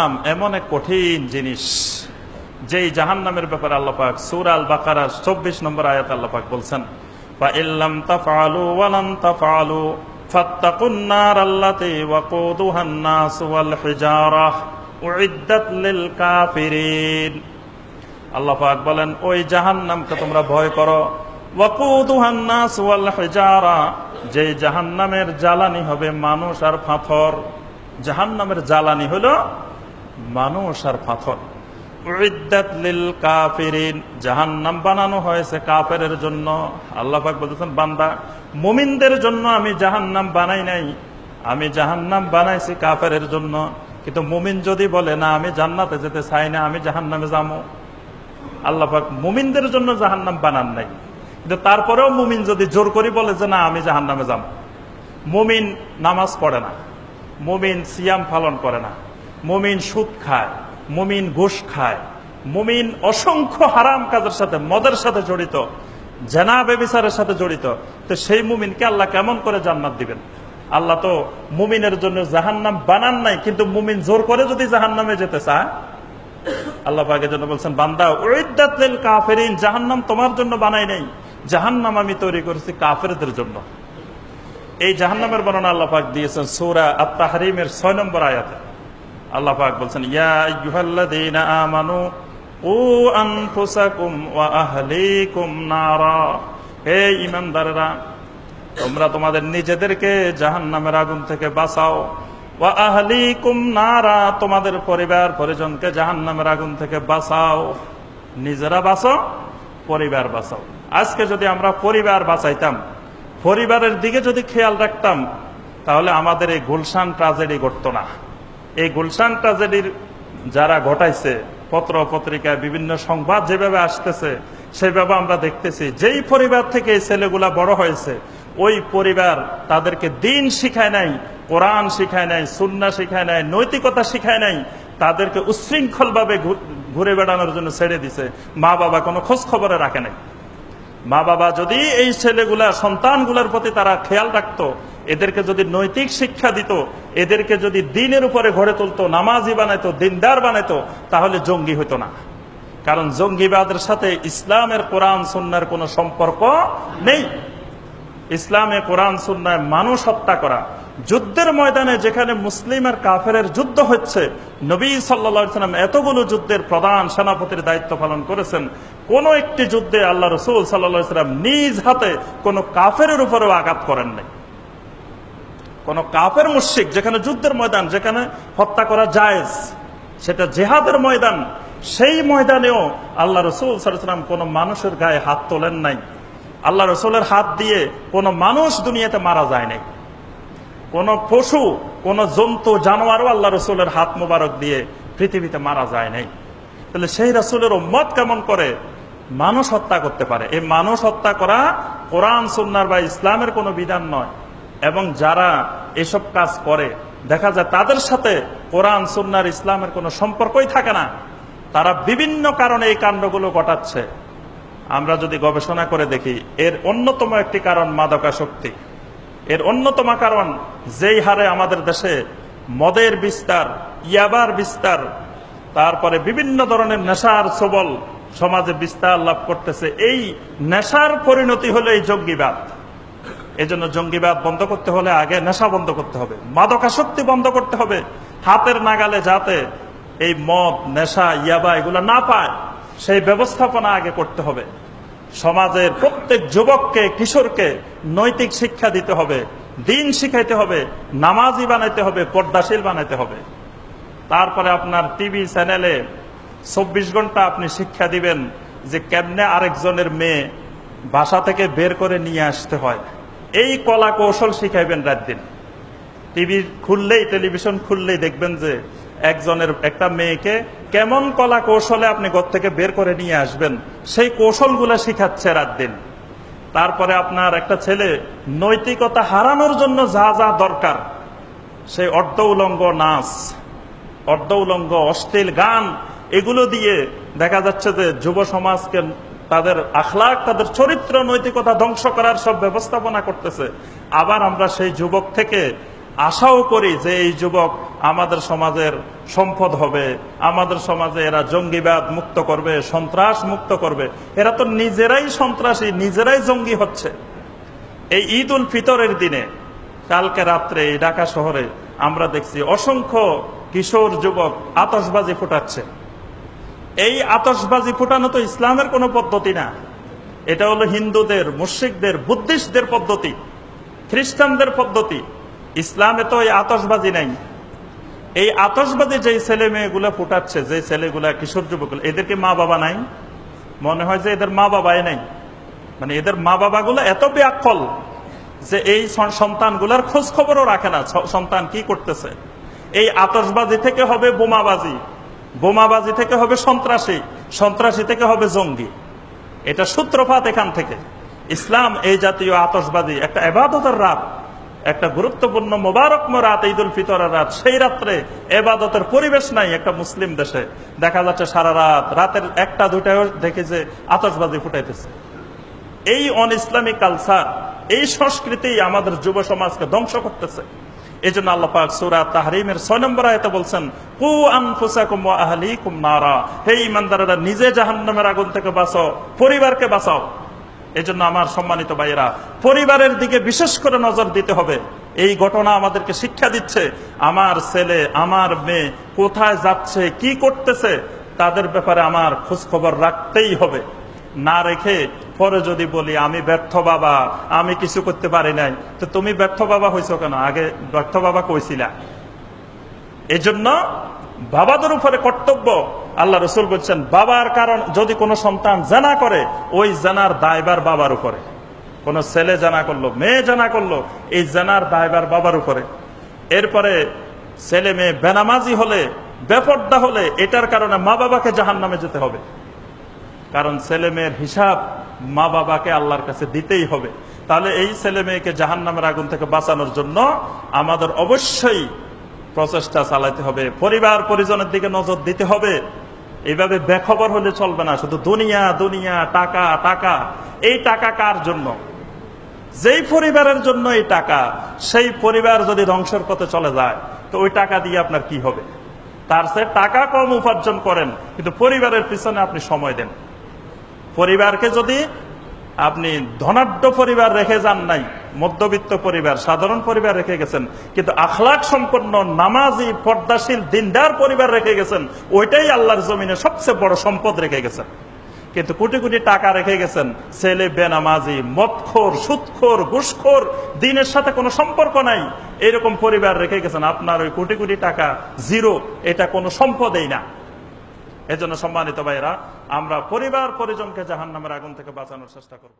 নাম এমন এক কঠিন জিনিস, যেই জাহান নামের ব্যাপারে আল্লাপাক সুর আল বাকারা চব্বিশ নম্বর আয়াত আল্লাপাক বলছেন বা ইল্লাম তাফালু ওয়ালাম তাফালু ফাত্তাকুন নার আল্লাতি ওয়াকুদুহান নাস ওয়াল হিজারাহ উইদ্দাত লিল কাফিরিন। আল্লাহ পাক বলেন, ওই জাহান্নামকে তোমরা ভয় করো। ওয়াকুদুহান নাস ওয়াল হিজারা যে জাহান্নামের জ্বালানি হবে মানুষ আর পাথর। জাহান্নামের জ্বালানি হলো মানুষ আর পাথর। জাহান্নাম বানানো হয়েছে কাফেরের জন্য। আল্লাহ পাক বলতেছেন, বান্দা, মুমিনদের জন্য আমি জাহান্নাম বানাই নাই। আমি জাহান্নাম বানাইছি কাফেরের জন্য। কিন্তু মুমিন যদি বলে, না, আমি জান্নাতে যেতে চাই না, আমি জাহান্নামে যাব। আল্লাহ পাক মুমিনদের জন্য জাহান্নাম বানান নাই। কিন্তু তারপরেও মুমিন যদি জোর করি বলে যে, না, আমি জাহান্নামে যাব। মুমিন নামাজ পড়ে না। মুমিন সিয়াম পালন করে না। মুমিন সুদ খায়, মুমিন ঘুষ খায়, মুমিন অসংখ্য হারাম কাজের সাথে, মদের সাথে জড়িত, জেনা বেবিচারের সাথে জড়িত, তো সেই মুমিনকে আল্লাহ কেমন করে জান্নাত দিবেন? আল্লাহ তো মুমিনের জন্য জাহান্নাম বানান নাই, কিন্তু মুমিন জোর করে যদি জাহান্নামে যেতে চায়, আল্লাহ পাকের জন্য বলছেন, বান্দা, উইদ্দাত লিল কাফিরিন, জাহান্নাম তোমার জন্য বানাই নাই, জাহান্নাম আমি তৈরি করেছি কাফেরদের জন্য। এই জাহান্নামের বর্ণনা আল্লাহ পাক দিয়েছেন সূরা আত-তাহরিমের 6 নম্বর আয়াতে। আল্লাহ পাক বলছেন, ইয়া আইয়ুহাল্লাযীনা আমানু ও আনফুসাকুম ওয়া আহলিকুম নারা। হে ঈমানদাররা, তোমরা তোমাদের নিজেদেরকে জাহান্নামের আগুন থেকে বাঁচাও। ওয়া আহলিকুম নারা, তোমাদের পরিবার পরিজনকে জাহান্নামের আগুন থেকে বাঁচাও। নিজেরা বাঁচো পরিবার বাঁচাও। আজকে যদি আমরা পরিবার বাঁচাইতাম, পরিবারের দিকে যদি খেয়াল রাখতাম, তাহলে আমাদের এই গুলশান ট্রাজেডি ঘটতো না। এই গুলশান ট্রাজেডির যারা ঘটাইছে, পত্র পত্রিকায় বিভিন্ন সংবাদ যেভাবে আসতেছে, সেভাবে আমরা দেখতেছি। যেই পরিবার থেকে এই ছেলেগুলা বড় হয়েছে, ওই পরিবার তাদেরকে দিন শিখায় নাই, কোরআন শিখায় নাই, সুন্না শিখায় নাই, নৈতিকতা শিখায় নাই, তাদেরকে উচ্ছৃঙ্খল ভাবে ঘুরে বেড়ানোর জন্য ছেড়ে দিছে। মা বাবা কোনো খোঁজ খবরে রাখে নাই। মা বাবা যদি এই ছেলেগুলা, সন্তানগুলোর প্রতি তারা খেয়াল রাখতো এদেরকে যদি নৈতিক শিক্ষা দিত, এদেরকে যদি দিনের উপরে গড়ে তুলতো, নামাজি বানাইতো, দিনদার বানাইতো, তাহলে জঙ্গি হইতো না। কারণ জঙ্গিবাদের সাথে ইসলামের কোরআন সুন্নার কোনো সম্পর্ক নেই। ইসলামে কোরআন সুন্নায় মানুষ হত্যা করা। যুদ্ধের ময়দানে যেখানে মুসলিম আর কাফের যুদ্ধ হচ্ছে, নবী সাল্লাম এতগুলো যুদ্ধের প্রধান সেনাপতির দায়িত্ব পালন করেছেন। কোন একটি যুদ্ধে আল্লাহ রসুল সাল্লাম নিজ হাতে কোন কাফের উপরেও আঘাত করেন নাই কোন কাপের মুশিক যেখানে যুদ্ধের ময়দান, যেখানে হত্যা করা জায়েজ, সেটা জেহাদের ময়দান। সেই ময়দানেও আল্লাহ রসুল সাল্লাম কোন মানুষের গায়ে হাত তোলেন নাই। আল্লাহ রসুলের হাত দিয়ে কোনো মানুষ দুনিয়াতে মারা যায় নাই। কোন পশু, কোন জন্তু, জানোয়ারও আল্লাহ রসুলের হাত মোবারক দিয়ে পৃথিবীতে মারা যায় নাই। তাহলে সেই রসুলের মত কেমন করে? মানুষ হত্যা করতে পারে। এই মানুষ হত্যা করা কোরআন সুন্নার বা ইসলামের কোনো বিধান নয়। এবং যারা এসব কাজ করে, দেখা যায় তাদের সাথে কোরআন সুন্নার ইসলামের কোনো সম্পর্কই থাকে না। তারা বিভিন্ন কারণে এই কাণ্ডগুলো ঘটাচ্ছে। আমরা যদি গবেষণা করে দেখি, এর অন্যতম একটি কারণ মাদকাসক্তি। এর অন্যতম কারণ যেই হারে আমাদের দেশে মদের বিস্তার, ইয়াবার বিস্তার, তারপরে বিভিন্ন ধরনের নেশার সবল সমাজে বিস্তার লাভ করতেছে। এই নেশার পরিণতি হলো এই জঙ্গিবাদ। এই জন্য জঙ্গিবাদ বন্ধ করতে হলে আগে নেশা বন্ধ করতে হবে, মাদকাসক্তি বন্ধ করতে হবে, হাতের নাগালে যাতে এই মদ, নেশা, ইয়াবা এগুলো না পায়, সেই ব্যবস্থাপনা আগে করতে হবে। সমাজের প্রত্যেক যুবককে, কিশোরকে নৈতিক শিক্ষা দিতে হবে, দিন শিখাইতে হবে নামাজি বানাইতে হবে, পর্দাশীল বানাইতে হবে। তারপরে আপনার টিভি চ্যানেলে চব্বিশ ঘণ্টা আপনি শিক্ষা দিবেন যে কেমনে আরেকজনের মেয়ে বাসা থেকে বের করে নিয়ে আসতে হয়। এই কলা কৌশল শিখাইবেন রাত দিন। টিভি খুললেই, টেলিভিশন খুললেই দেখবেন যে একজনের, একটা মেয়েকে কেমন কলা কৌশলে আপনি ঘর থেকে বের করে নিয়ে আসবেন, সেই কৌশলগুলো শিখাচ্ছে রাত দিন। তারপরে আপনার একটা ছেলে নৈতিকতা হারানোর জন্য যা যা দরকার, সেই অর্ধ উলঙ্গ নাচ, অর্ধ উলঙ্গ অশ্লীল গান, এগুলো দিয়ে দেখা যাচ্ছে যে যুব সমাজকে তাদের আখলাক, তাদের চরিত্র, নৈতিকতা ধ্বংস করার সব ব্যবস্থাপনা করতেছে। আবার আমরা সেই যুবক থেকে আশাও করি যে এই যুবক আমাদের সমাজের সম্পদ হবে, আমাদের সমাজে এরা জঙ্গিবাদ মুক্ত করবে, সন্ত্রাস মুক্ত করবে। এরা তো নিজেরাই সন্ত্রাসী, নিজেরাই জঙ্গি হচ্ছে। এই ঈদ উল ফিতরের দিনে, কালকে রাত্রে ঢাকা শহরে আমরা দেখছি অসংখ্য কিশোর যুবক আতশবাজি ফুটাচ্ছে। এই আতসবাজি ফুটানো তো ইসলামের কোনো পদ্ধতি না। এটা হলো হিন্দুদের, মুশ্রিকদের, বুদ্ধিস্টদের পদ্ধতি, খ্রিস্টানদের পদ্ধতি। ইসলামে তো এই আতসবাজি নাই। এই আতশবাজি যেই ছেলে মেয়েগুলো ফুটাচ্ছে যে ছেলেগুলা কিশোর যুবকগুলো এদেরকে মা বাবা নাই? মনে হয় যে এদের মা বাবাই নাই। মানে এদের মা বাবাগুলো এত ব্যাকল যে এই সন- সন্তানগুলার খোঁজ খবরও রাখে না। সন্তান কি করতেছে? এই আতসবাজি থেকে হবে বোমাবাজি। বোমাবাজি থেকে হবে সন্ত্রাসী সন্ত্রাসী থেকে হবে জঙ্গি। এটা সূত্রপাত এখান থেকে। ইসলাম এই জাতীয় আতশবাজি, একটা এবাদতের রাত, একটা গুরুত্বপূর্ণ মোবারকম রাত ঈদ উল ফিতরের রাত, সেই রাত্রে এবাদতের পরিবেশ নাই একটা মুসলিম দেশে। দেখা যাচ্ছে সারা রাত, রাতের একটা দুটায় দেখে যে আতশবাজি ফুটাইতেছে। এই অন ইসলামিক কালচার এই সংস্কৃতি আমাদের যুব সমাজকে ধ্বংস করতেছে। এই জন্য আল্লাহ পাক সূরা তাহরিমের ছয় নম্বর আয়তে বলছেন, কু আনফুসাকুম ওয়া আহলিকুম নারা। হে ইমানদারেরা নিজে জাহান্নামের আগুন থেকে বাঁচাও, পরিবারকে বাঁচাও। জন্য আমার সম্মানিত ভাইয়েরা, পরিবারের দিকে বিশেষ করে নজর দিতে হবে। এই ঘটনা আমাদেরকে শিক্ষা দিচ্ছে, আমার ছেলে, আমার মেয়ে কোথায় যাচ্ছে, কি করতেছে, তাদের ব্যাপারে আমার খোঁজ খবর রাখতেই হবে। না রেখে পরে যদি বলি, আমি ব্যর্থ বাবা, আমি কিছু করতে পারি নাই, তো তুমি ব্যর্থ বাবা হয়েছো কেন? আগে ব্যর্থ বাবা কইছিলা। এই জন্য বাবাদের উপরে কর্তব্য, আল্লাহ রসুল বলছেন, বাবার কারণ যদি কোনো সন্তান জানা করে, ওই জানার দায়বার বাবার উপরে। কোন ছেলে জানা করল, মেয়ে জানা করল, এই জানার দায়বার বাবার উপরে। এরপরে ছেলে মেয়ে বেনামাজি হলে, বেপর্দা হলে, এটার কারণে মা বাবাকে জাহান নামে যেতে হবে। কারণ ছেলে মেয়ের হিসাব মা বাবাকে আল্লাহর কাছে দিতেই হবে। তাহলে এই ছেলে মেয়েকে জাহান নামের আগুন থেকে বাঁচানোর জন্য আমাদের অবশ্যই প্রচেষ্টা চালাতে হবে। পরিবার, পরিজনের দিকে নজর দিতে হবে। এইভাবে বেখবর হলে চলবে না। শুধু দুনিয়া দুনিয়া, টাকা টাকা। এই টাকা কার জন্য? যেই পরিবারের জন্য এই টাকা, সেই পরিবার যদি ধ্বংসের পথে চলে যায়, তো ওই টাকা দিয়ে আপনার কি হবে? তার সে টাকা কম উপার্জন করেন, কিন্তু পরিবারের পিছনে আপনি সময় দেন। পরিবারকে যদি আপনি ধনাঢ্য পরিবার রেখে যান নাই, মধ্যবিত্ত পরিবার, সাধারণ পরিবার রেখে গেছেন, কিন্তু আখলাক সম্পন্ন নামাজি, পর্দাশীল, দিনদার পরিবার রেখে গেছেন, ওইটাই আল্লাহর জমিনে সবচেয়ে বড় সম্পদ রেখে গেছেন। কিন্তু কোটি কোটি টাকা রেখে গেছেন, ছেলে, বেনামাজি, মদখোর সুৎখোর ঘুষখোর, দিনের সাথে কোনো সম্পর্ক নাই, এরকম পরিবার রেখে গেছেন, আপনার ওই কোটি কোটি টাকা, জিরো, এটা কোনো সম্পদেই না। এজন্য সম্মানিত ভাইরা আমরা পরিবার পরিজনকে জাহান নামের আগুন থেকে বাঁচানোর চেষ্টা করব।